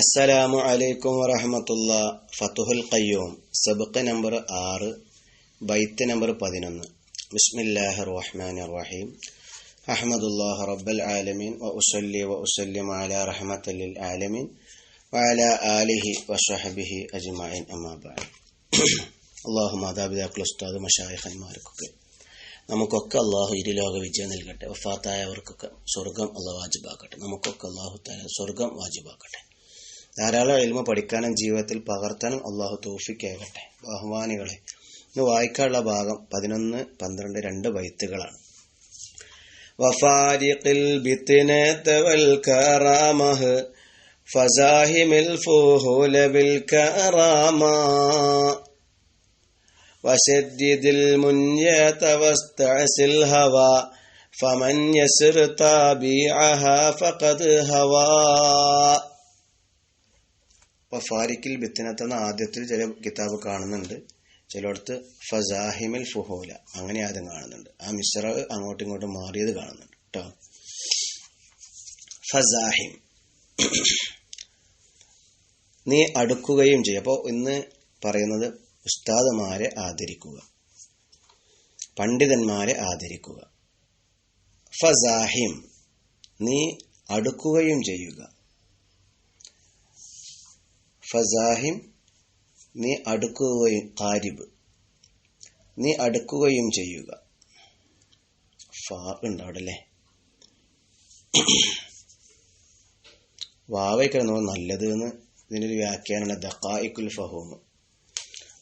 അസ്സലാമു അലൈക്കും വറഹമത്തുള്ള ഫത്തുഹുൽ ഖയ്യൂം സബക്ക് നമ്പർ ആറ്. ബൈത്ത് നമ്പർ പതിനൊന്ന്. ബിസ്മില്ലാഹ് റഹ്മാൻ റഹീം അഹമ്മദുല്ലാഹ് റബ്ബൽ ആലമീൻ വ ഉസല്ലി വ ഉസല്ലിം അലാ റഹ്മത്തലിൽ ആലമീൻ വഅല ആലിഹി വസഹബിഹി അജ്മഈൻ അമ്മാ ബഅദ് അള്ളാഹു മാതാപിതാക്കൾ ഉസ്താദ് മഷായഖന്മാർക്കൊക്കെ നമുക്കൊക്കെ അള്ളാഹു ഇരുലോക വിജയം നൽകട്ടെ. വഫാത്തായവർക്കൊക്കെ സ്വർഗം അള്ളാഹ് വാജിബാക്കട്ടെ. നമുക്കൊക്കെ അള്ളാഹു തായ സ്വർഗം വാജിബാക്കട്ടെ. ധാരാളം എൽമ പഠിക്കാനും ജീവിതത്തിൽ പകർത്താനും അള്ളാഹു തോഫിക്കാകട്ടെ ബഹുമാനികളെ ഇന്ന് വായിക്കാനുള്ള ഭാഗം പതിനൊന്ന് പന്ത്രണ്ട് രണ്ട് ബൈത്തുകളാണ് വഫാരിഖിൽ ബിത്തിനത വൽ കറാമഹ ഫസാഹിമിൽ ഫുഹൂല ബിൽ കറാമ وشدد المنية واستعسل الهوى فمن يسر طابيعها فقد هوى വഫാരിക്കിൽ ബിത്തിനത്ത് എന്ന ആദ്യത്തിൽ ചില കിതാബ് കാണുന്നുണ്ട്. ചിലയിടത്ത് ഫസാഹിമിൽ ഫുഹോല. അങ്ങനെ ആദ്യം കാണുന്നുണ്ട്. ആ മിശ്ര അങ്ങോട്ടും ഇങ്ങോട്ടും മാറിയത് കാണുന്നുണ്ട് കേട്ടോ. ഫസാഹിം. നീ അടുക്കുകയും ചെയ്യും. അപ്പോൾ ഇന്ന് പറയുന്നത് ഉസ്താദുമാരെ ആദരിക്കുക. പണ്ഡിതന്മാരെ ആദരിക്കുക. ഫസാഹിം. നീ അടുക്കുകയും ചെയ്യുക. ഫസാഹിം നീ അടുക്കുകയും കാരിബ് നീ അടുക്കുകയും ചെയ്യുക. ഫാ ഉണ്ട് അവിടെ അല്ലേ വാവയ്ക്കാണ് നല്ലത് എന്ന് ഇതിനൊരു വ്യാഖ്യാനമല്ല ദക്കായിക്കുൽ ഫഹൂമ്.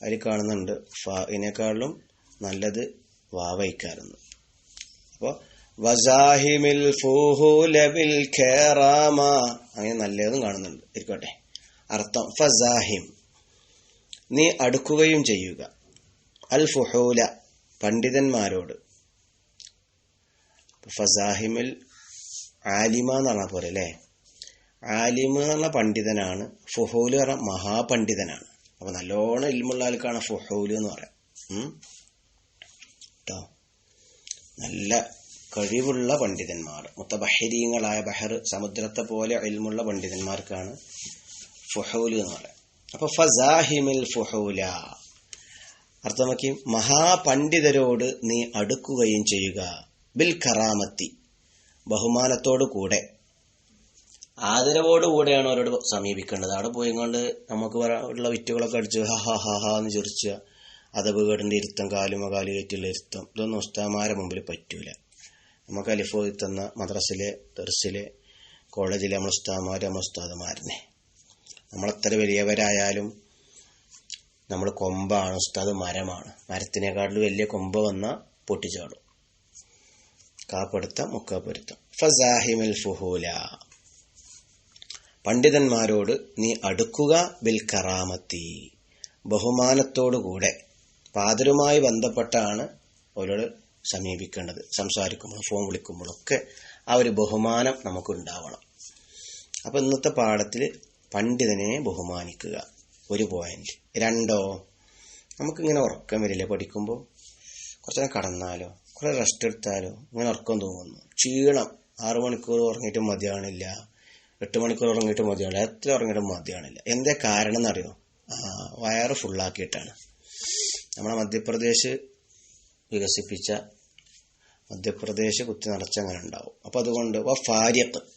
അതിൽ കാണുന്നുണ്ട് ഫാഇനേക്കാളും നല്ലത് വാവയ്ക്കാരെന്ന്. അപ്പോൾ വസാഹിമിൽ ഫൂഹുലബിൽ ഖേറാമ. അങ്ങനെ നല്ലതും കാണുന്നുണ്ട്. ഇരിക്കട്ടെ. അർത്ഥം ഫസാഹിം. നീ അടുക്കുകയും ചെയ്യുക. അൽ ഫുഹൂല പണ്ഡിതന്മാരോട് ഫസാഹിമിൽ ആലിമ എന്ന് പോലെ അല്ലേ? ആലിമ എന്ന് പറഞ്ഞ പണ്ഡിതനാണ് ഫുഹൂൽ പറഞ്ഞ മഹാപണ്ഡിതനാണ്. അപ്പൊ നല്ലോണം ഇൽമുള്ള ആൾക്കാണ് ഫുഹൂൽ എന്ന് പറയാം. കേട്ടോ നല്ല കഴിവുള്ള പണ്ഡിതന്മാർ മുത്തബഹരീങ്ങളായ ബഹർ സമുദ്രത്തെ പോലെ ഇൽമുള്ള പണ്ഡിതന്മാർക്കാണ് ഫുഹൂൽ എന്ന് പറയാം. അപ്പൊ ഫസാഹിമിൽ ഫുഹൂല. അർത്ഥമാക്കി മഹാപണ്ഡിതരോട് നീ അടുക്കുകയും ചെയ്യുക. ബിൽ കറാമത്തി ബഹുമാനത്തോടു കൂടെ. ആദരവോടുകൂടെയാണ് അവരോട് സമീപിക്കേണ്ടത്. അവിടെ പോയി കൊണ്ട് നമുക്ക് ഉള്ള വിറ്റുകളൊക്കെ അടിച്ച് ഹ ഹ ഹ എന്ന് ചിരിച്ച അതവ് കേടിന്റെ ഇരുത്തം കാലുമ കാലു കയറ്റുള്ള ഇരുത്തം ഇതൊന്നും ഉസ്താമാരെ മുമ്പിൽ പറ്റൂല. നമുക്ക് അലിഫോ തന്ന മദ്രസിലെ ദർസിലെ കോളേജിലെ നമ്മൾ ഉസ്താമാർ നമ്മൾ ഉസ്താദമാരനെ നമ്മളെത്ര വലിയവരായാലും നമ്മൾ കൊമ്പാണ് ഉസ്താദ് മരമാണ്. മരത്തിനേക്കാട്ടിൽ വലിയ കൊമ്പ് വന്ന പൊട്ടിച്ചാടും. കാപ്പെടുത്തം മുക്കാപ്പൊരുത്തം ഫസാഹിമിൽ ഫുഹൂല. പണ്ഡിതന്മാരോട് നീ അടുക്കുക ബിൽ കറാമത്തി. ബഹുമാനത്തോടുകൂടെ പാതരുമായി ബന്ധപ്പെട്ടാണ് അവരോട് സമീപിക്കേണ്ടത്. സംസാരിക്കുമ്പോൾ ഫോൺ വിളിക്കുമ്പോഴൊക്കെ ആ ഒരു ബഹുമാനം നമുക്കുണ്ടാവണം. അപ്പം ഇന്നത്തെ പാഠത്തിൽ പണ്ഡിതനെ ബഹുമാനിക്കുക. ഒരു പോയിന്റ് രണ്ടോ? നമുക്കിങ്ങനെ ഉറക്കം വരില്ല പഠിക്കുമ്പോൾ? കുറച്ചു നേരം കടന്നാലോ? കുറേ റെസ്റ്റ് എടുത്താലോ? ഇങ്ങനെ ഉറക്കം തോന്നുന്നു. ക്ഷീണം. ആറു മണിക്കൂർ ഉറങ്ങിയിട്ട് മതിയാണില്ല എട്ട് മണിക്കൂർ ഉറങ്ങിയിട്ട് മതിയാണില്ല എത്ര ഉറങ്ങിയിട്ട് മതിയാണില്ല എന്താ കാരണം എന്നറിയോ? വയറ് ഫുള്ളാക്കിയിട്ടാണ് നമ്മളെ മധ്യപ്രദേശ് വികസിപ്പിച്ച മധ്യപ്രദേശ് കുത്തി നിറച്ചങ്ങനെ ഉണ്ടാവും. അപ്പം അതുകൊണ്ട് വ ഫാര്യക്ക്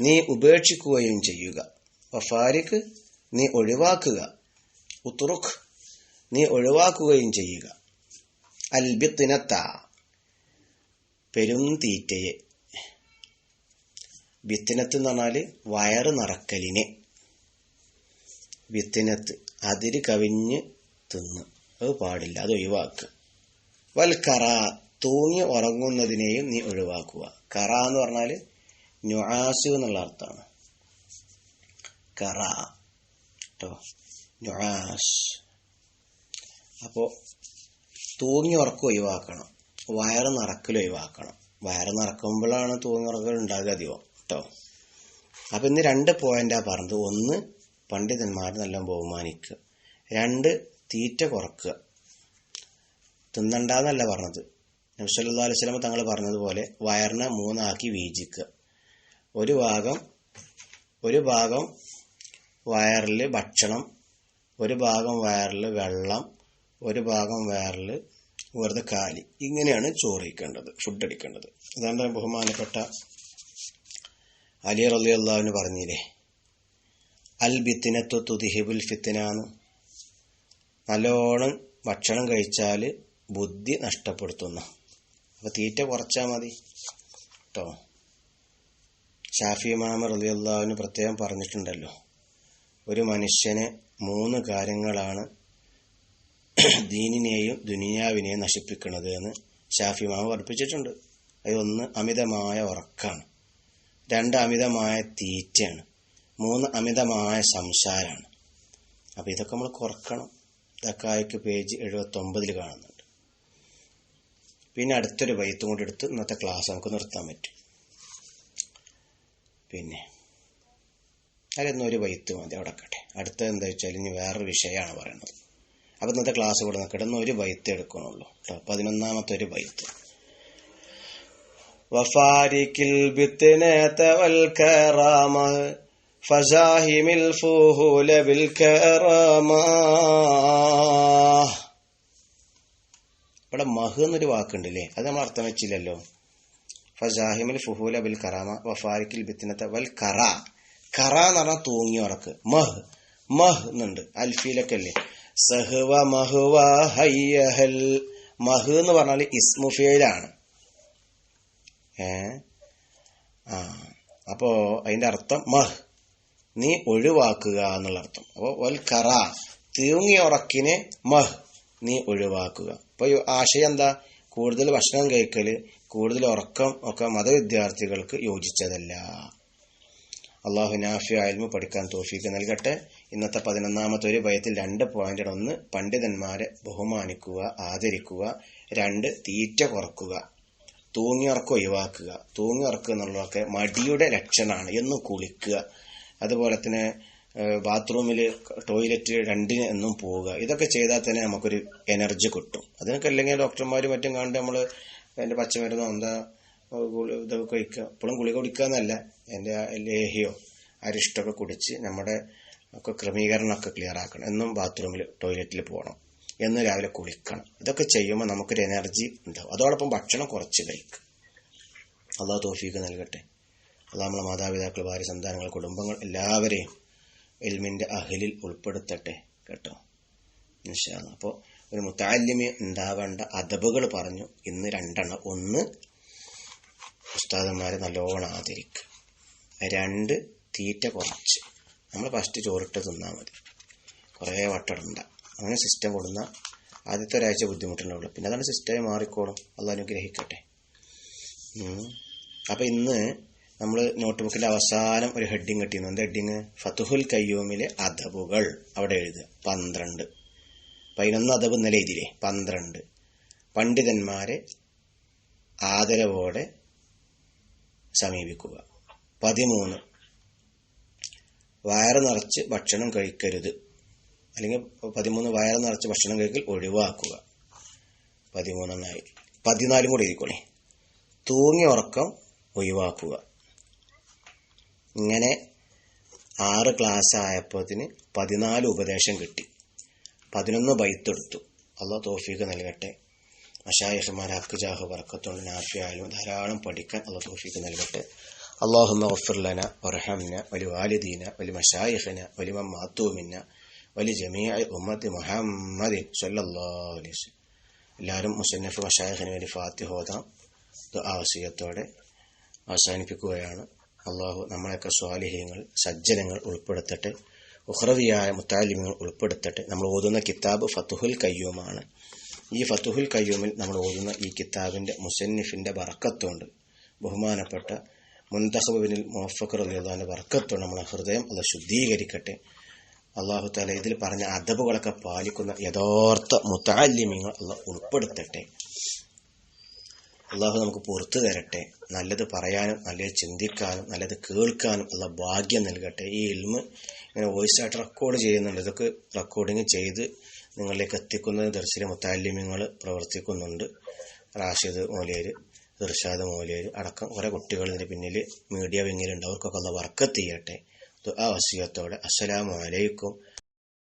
നീ ഉപേക്ഷിക്കുകയും ചെയ്യുക. വഫാരിഖ് നീ ഒഴിവാക്കുക. ഉത്തുറുഖ് നീ ഒഴിവാക്കുകയും ചെയ്യുക. അൽബിത്തിനത്ത പെരും തീറ്റയെ. വിത്തിനത്ത് എന്ന് പറഞ്ഞാൽ വയറ് നിറക്കലിനെ. വിത്തിനത്ത് അതിര് കവിഞ്ഞ് തിന്ന്. അത് പാടില്ല അത് ഒഴിവാക്കുക വൽ കറ തൂങ്ങി ഉറങ്ങുന്നതിനെയും നീ ഒഴിവാക്കുക. കറ എന്ന് പറഞ്ഞാൽ നുആസ് എന്നുള്ള അർത്ഥമാണ്. കറ. കേട്ടോ നുആസ്. തൂങ്ങി ഉറക്കം ഒഴിവാക്കണം. വയറ് നിറക്കൽ ഒഴിവാക്കണം. വയറ് നിറക്കുമ്പോഴാണ് തൂങ്ങി ഉറക്കൽ ഉണ്ടാകുക അധികം. കേട്ടോ അപ്പം ഇന്ന് രണ്ട് പോയിന്റാ പറഞ്ഞത്. ഒന്ന് പണ്ഡിതന്മാർ നല്ല ബഹുമാനിക്കുക. രണ്ട് തീറ്റ കുറക്കുക. തിന്നണ്ടെന്നല്ല പറഞ്ഞത്. നബ്സല്ലാ അലൈഹി തങ്ങൾ പറഞ്ഞതുപോലെ വയറിനെ മൂന്നാക്കി വീജിക്കുക. ഒരു ഭാഗം ഒരു ഭാഗം വയറിൽ ഭക്ഷണം ഒരു ഭാഗം വയറിൽ വെള്ളം ഒരു ഭാഗം വയറിൽ വെറുതെ കാലി. ഇങ്ങനെയാണ് ചോറിക്കേണ്ടത് കഴിക്കേണ്ടത് ഫുഡ് അടിക്കേണ്ടത് അതാണ് ബഹുമാനപ്പെട്ട അലി റലി അള്ളാവിന് പറഞ്ഞില്ലേ അൽ ബിത്തിനത്തു തുതിഹിബുൽ ഫിത്തിനാന്ന് നല്ലോണം ഭക്ഷണം കഴിച്ചാൽ ബുദ്ധി നഷ്ടപ്പെടുത്തുന്നു. അപ്പോൾ തീറ്റ കുറച്ചാൽ മതി. കേട്ടോ ഷാഫി മാമ റലിയുള്ളാവിന് പ്രത്യേകം പറഞ്ഞിട്ടുണ്ടല്ലോ. ഒരു മനുഷ്യനെ മൂന്ന് കാര്യങ്ങളാണ് ദീനിനെയും ദുനിയാവിനെയും നശിപ്പിക്കുന്നത് എന്ന് ഷാഫി മാമ പഠിപ്പിച്ചിട്ടുണ്ട്. അതൊന്ന് അമിതമായ ഉറക്കാണ്. രണ്ട് അമിതമായ തീറ്റയാണ്. മൂന്ന് അമിതമായ സംസാരമാണ്. അപ്പോൾ ഇതൊക്കെ നമ്മൾ കുറക്കണം. ഇതൊക്കെ പേജ് എഴുപത്തൊമ്പതിൽ കാണുന്നുണ്ട്. പിന്നെ അടുത്തൊരു വൈത്തും കൂടി എടുത്ത് ഇന്നത്തെ ക്ലാസ് നമുക്ക് നിർത്താൻ പറ്റും. പിന്നെ. ഒരു വൈത്ത് മതി അവിടെ കട്ടെ അടുത്ത എന്താ വെച്ചാൽ ഇനി വേറൊരു വിഷയമാണ് പറയുന്നത് അപ്പം ഇന്നത്തെ ക്ലാസ് കൂടെ നിൽക്കട്ടെ ഒരു വൈത്ത് എടുക്കണുള്ളൂ. കേട്ടോ പതിനൊന്നാമത്തെ ഒരു വൈത്ത്. വഫാരിക്കിൽ ഫസാഹിമിൽ ഫുഹൂല ഇവിടെ മഹ് എന്നൊരു വാക്കുണ്ടല്ലേ അത് നമ്മൾ അർത്ഥം വെച്ചില്ലല്ലോ. ഫസാഹിമിൽ ഫുഹൂല ബിൽ കറാമ വഫാരിക്കിൽ ബിത്തിനത്ത വൽ കറ. കറ എന്ന് പറഞ്ഞാൽ തൂങ്ങി ഉറക്ക് മഹ് മഹ് എന്നുണ്ട്. അൽഫിയിലൊക്കെ അല്ലേ സഹുവ മഹുവ ഹയ്യഹൽ മഹ് എന്ന് പറഞ്ഞാൽ ഇസ്മുഫേലാണ് ഏ? ആ. അപ്പോ അതിന്റെ അർത്ഥം മഹ്. നീ ഒഴിവാക്കുക എന്നുള്ള അർത്ഥം. അപ്പോൾ വൽ കറ. തീങ്ങിയ ഉറക്കിനെ മഹ് നീ ഒഴിവാക്കുക. അപ്പോൾ ആശയം എന്താ? കൂടുതൽ ഭക്ഷണം കഴിക്കൽ കൂടുതൽ ഉറക്കം ഒക്കെ മതവിദ്യാർത്ഥികൾക്ക് യോജിച്ചതല്ല. അള്ളാഹു നാഫി ആൽമു പഠിക്കാൻ തോഫീക്ക് നൽകട്ടെ. ഇന്നത്തെ പതിനൊന്നാമത്തെ ഒരു ഭയത്തിൽ രണ്ട് പോയിന്റ് ഒന്ന് പണ്ഡിതന്മാരെ ബഹുമാനിക്കുക ആദരിക്കുക. രണ്ട് തീറ്റ കുറക്കുക. തൂങ്ങിയുറക്കം ഒഴിവാക്കുക. തൂങ്ങിയുറക്കുക എന്നുള്ളതൊക്കെ മടിയുടെ ലക്ഷണമാണ്. എന്ന് കുളിക്കുക. അതുപോലെ തന്നെ ബാത്റൂമിൽ ടോയ്ലറ്റ് രണ്ടിന് എന്നും പോവുക. ഇതൊക്കെ ചെയ്താൽ തന്നെ നമുക്കൊരു എനർജി കിട്ടും. അതിനൊക്കെ അല്ലെങ്കിൽ ഡോക്ടർമാർ മറ്റും കണ്ട് നമ്മൾ എന്റെ പച്ചമരുന്നോ എന്താ ഇതൊക്കെ കഴിക്കുക. ഇപ്പോഴും ഗുളിക കുടിക്കുക എന്നല്ല എന്റെ ലേഹിയോ അരിഷ്ടമൊക്കെ കുടിച്ച് നമ്മുടെ ഒക്കെ ക്രമീകരണമൊക്കെ ക്ലിയർ ആക്കണം. എന്നും ബാത്റൂമിൽ ടോയ്ലറ്റിൽ പോകണം എന്നും രാവിലെ കുളിക്കണം. ഇതൊക്കെ ചെയ്യുമ്പോൾ നമുക്കൊരു എനർജി ഉണ്ടാവും. അതോടൊപ്പം ഭക്ഷണം കുറച്ച് കഴിക്കും. അള്ളാഹ് തോഫീക്ക് നൽകട്ടെ. അള്ളാഹ് നമ്മളെ മാതാപിതാക്കൾ ഭാര്യ സന്താനങ്ങൾ കുടുംബങ്ങൾ എല്ലാവരെയും എൽമിന്റെ അഹലിൽ ഉൾപ്പെടുത്തട്ടെ. കേട്ടോ? നിശ്ചയം അപ്പോൾ ഒരു മുത്താലിമി ഉണ്ടാവേണ്ട അതബുകൾ പറഞ്ഞു ഇന്ന് രണ്ടെണ്ണം. ഒന്ന് ഉസ്താദന്മാരെ നല്ലോണം ആദരിക്കുക രണ്ട് തീറ്റ കുറച്ച്. നമ്മൾ ഫസ്റ്റ് ചോറിട്ട് തിന്നാൽ മതി. കുറേ വട്ടടണ്ട അങ്ങനെ സിസ്റ്റം കൊടുന്ന ആദ്യത്തെ ഒരാഴ്ച ബുദ്ധിമുട്ടുണ്ടാവുള്ളൂ പിന്നെ അതാണ് സിസ്റ്റമായി മാറിക്കോളും. അത് അനുഗ്രഹിക്കട്ടെ. അപ്പോൾ ഇന്ന് നമ്മൾ നോട്ട് ബുക്കിന്റെ അവസാനം ഒരു ഹെഡിങ് കിട്ടിയിരുന്നു. എന്താ ഹെഡിങ് ഫതുഹുൽ കയ്യൂമിലെ അദബുകൾ. അവിടെ എഴുതുക. പന്ത്രണ്ട്. പതിനൊന്ന് അതവ് ഇന്നലെ എഴുതിയില്ലേ? പന്ത്രണ്ട്. പണ്ഡിതന്മാരെ ആദരവോടെ സമീപിക്കുക. പതിമൂന്ന്. വയറ് നിറച്ച് ഭക്ഷണം കഴിക്കരുത്. അല്ലെങ്കിൽ പതിമൂന്ന് വയറ് നിറച്ച് ഭക്ഷണം കഴിക്കൽ ഒഴിവാക്കുക. പതിമൂന്നെണ്ണായി. പതിനാലും കൂടി ഇരിക്കോളേ തൂങ്ങി ഉറക്കം ഒഴിവാക്കുക. ഇങ്ങനെ ആറ് ക്ലാസ് ആയപ്പോത്തിന് പതിനാല് ഉപദേശം കിട്ടി. പതിനൊന്ന് ബൈത്തെടുത്തു അള്ളാഹ് തോഫീക്ക് നൽകട്ടെ മഷായിഹ്മാർ ഹക്ക് ജാഹു വർക്കത്തോണ്ട് നാഫിയായാലും ധാരാളം പഠിക്കാൻ അള്ളാഹ് തോഫീക്ക് നൽകട്ടെ اللهم اغفر لنا وارحمنا ولوالدينا ولمشايخنا ولمن ماتوا منا ولجميع أمة محمد صلى الله عليه وسلم എല്ലാവരും മുസന്നഫ് മഷായഖിന് വേണ്ടി ഫാത്തിഹ ഓതാം ആവശ്യത്തോടെ അവസാനിപ്പിക്കുകയാണ് അള്ളാഹു നമ്മളെയൊക്കെ സ്വാലിഹ്യങ്ങൾ സജ്ജനങ്ങൾ ഉൾപ്പെടുത്തട്ടെ ഉഹ്റവിയായ മുത്താലിമുകൾ ഉൾപ്പെടുത്തിട്ട്. നമ്മൾ ഓതുന്ന കിതാബ് ഫത്തുഹുൽ കയ്യൂമാണ് ഈ ഫത്തുഹുൽ കയ്യൂമിൽ നമ്മൾ ഓതുന്ന ഈ കിതാബിന്റെ മുസന്നിഫിന്റെ വറക്കത്തുണ്ട്. ബഹുമാനപ്പെട്ട മുൻതഹബിനിൽ മുഹഫക്കർ അലിയുള്ളതിന്റെ വറക്കത്തുണ്ട്. നമ്മളെ ഹൃദയം അത് ശുദ്ധീകരിക്കട്ടെ. അള്ളാഹു താല ഇതിൽ പറഞ്ഞ അദബുകളൊക്കെ പാലിക്കുന്ന യഥാർത്ഥ മുത്താലിമ്യങ്ങൾ അള്ളാഹ് ഉൾപ്പെടുത്തട്ടെ. അള്ളാഹു നമുക്ക് പുറത്തു തരട്ടെ. നല്ലത് പറയാനും നല്ലത് ചിന്തിക്കാനും നല്ലത് കേൾക്കാനും ഉള്ള ഭാഗ്യം നൽകട്ടെ. ഈ ഇൽമ് ഇങ്ങനെ വോയിസ് ആയിട്ട് റെക്കോർഡ് ചെയ്യുന്നുണ്ട്. ഇതൊക്കെ റെക്കോർഡിങ് ചെയ്ത് നിങ്ങളിലേക്ക് എത്തിക്കുന്ന ദർശന മുത്താലിമ്യങ്ങൾ പ്രവർത്തിക്കുന്നുണ്ട്. റാഷിദ് മോലിയർ ഇർഷാദ് മോലിയർ അടക്കം കുറേ കുട്ടികൾ ഇതിന് പിന്നിൽ മീഡിയ വിങ്ങിലുണ്ട്. അവർക്കൊക്കെ ഉള്ള വർക്കത്ത് ചെയ്യട്ടെ. ആ വസീയത്തോടെ. അസ്സലാമു അലൈക്കും.